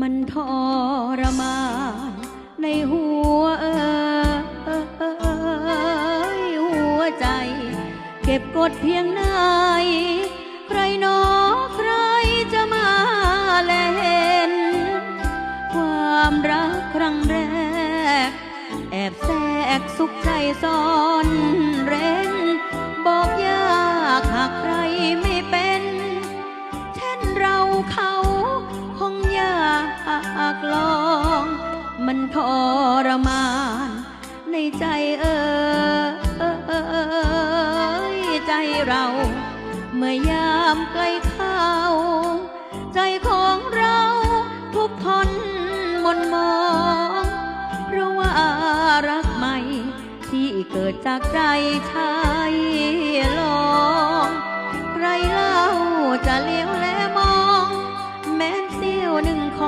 มันทรมานในหัวเอยหัวใจ เก็บกดเพียงไหนใครนอใครจะมาแลเห็น ความรักครั้งแรก แอบแทรกสุขใจซ่อนเร้นากลอง มันทรมาน ในใจเอ่ยใจเรา เมื่อยามใกล้เข้า ใจของเราทุกทนมนมอง เพราะว่ารักใหม่ ที่เกิดจากใจชายลอง ใครเล่าจะเลี้ยว